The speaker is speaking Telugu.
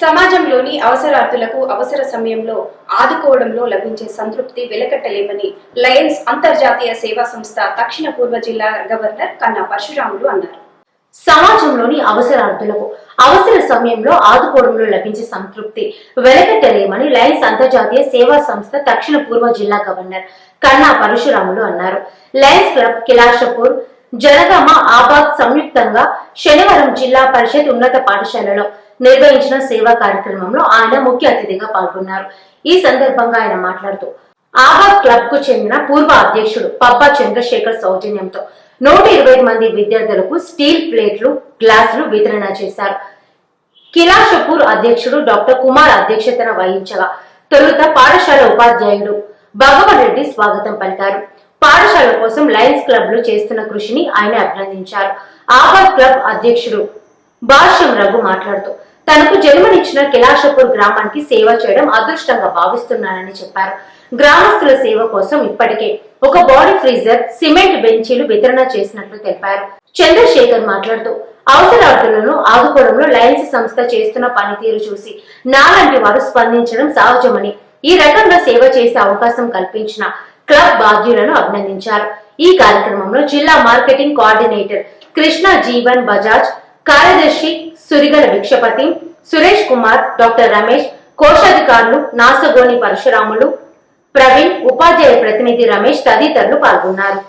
సమాజంలోని అవసరార్థులకు అవసర సమయంలో ఆదుకోవడంలో లభించే సంతృప్తి వెలకట్టలేమని లయన్స్ అంతర్జాతీయ సేవా సంస్థ దక్షిణ పూర్వ జిల్లా గవర్నర్ కన్నా పరశురాములు అన్నారు. సమాజంలోని అవసరార్థులకు అవసర సమయంలో ఆదుకోవడంలో లభించే సంతృప్తి వెలకట్టలేమని లయన్స్ అంతర్జాతీయ సేవా సంస్థ దక్షిణ పూర్వ జిల్లా గవర్నర్ కన్నా పరశురాములు అన్నారు. లయన్స్ క్లబ్ కిలాషపూర్ జనగామ ఆబాద్ సంయుక్తంగా శనివారం జిల్లా పరిషత్ ఉన్నత పాఠశాలలో నిర్వహించిన సేవా కార్యక్రమంలో ఆయన ముఖ్య అతిథిగా పాల్గొన్నారు. ఈ సందర్భంగా ఆయన మాట్లాడుతూ ఆబాద్ క్లబ్కు చెందిన పూర్వ అధ్యక్షుడు పబ్బా చంద్రశేఖర్ సౌజన్యంతో నూట ఇరవై మంది విద్యార్థులకు స్టీల్ ప్లేట్లు గ్లాసులు వితరణ చేశారు. కిలాషపూర్ అధ్యక్షుడు డాక్టర్ కుమార్ అధ్యక్షతన వహించగా తొలుత పాఠశాల ఉపాధ్యాయుడు భగవన్ రెడ్డి స్వాగతం పలికారు. పాఠశాల కోసం లయన్స్ క్లబ్లు చేస్తున్న కృషిని ఆయన అభినందించారు. ఆబాద్ క్లబ్ అధ్యక్షుడు భాష్యం రఘు మాట్లాడుతూ తనకు జన్మనిచ్చిన కిలాషపూర్ గ్రామానికి సేవ చేయడం అదృష్టంగా భావిస్తున్నానని చెప్పారు. గ్రామస్తుల సేవ కోసం ఇప్పటికే ఒక బాడీ ఫ్రీజర్ సిమెంట్ బెంచీలు వితరణ చేసినట్లు తెలిపారు. చంద్రశేఖర్ మాట్లాడుతూ అవసరార్థులను ఆదుకోవడంలో లయన్స్ సంస్థ చేస్తున్న పనితీరు చూసి నాలాంటి వారు స్పందించడం సహజమని ఈ రకంగా సేవ చేసే అవకాశం కల్పించిన క్లబ్ బాధ్యులను అభినందించారు. ఈ కార్యక్రమంలో జిల్లా మార్కెటింగ్ కోఆర్డినేటర్ కృష్ణ జీవన్ బజాజ్ కార్యదర్శి సురిగల భిక్షపతి సురేష్ కుమార్ డాక్టర్ రమేష్ కోశాధికారులు నాసగోని పరశురాములు ప్రవీణ్ ఉపాధ్యాయ ప్రతినిధి రమేష్ తదితరులు పాల్గొన్నారు.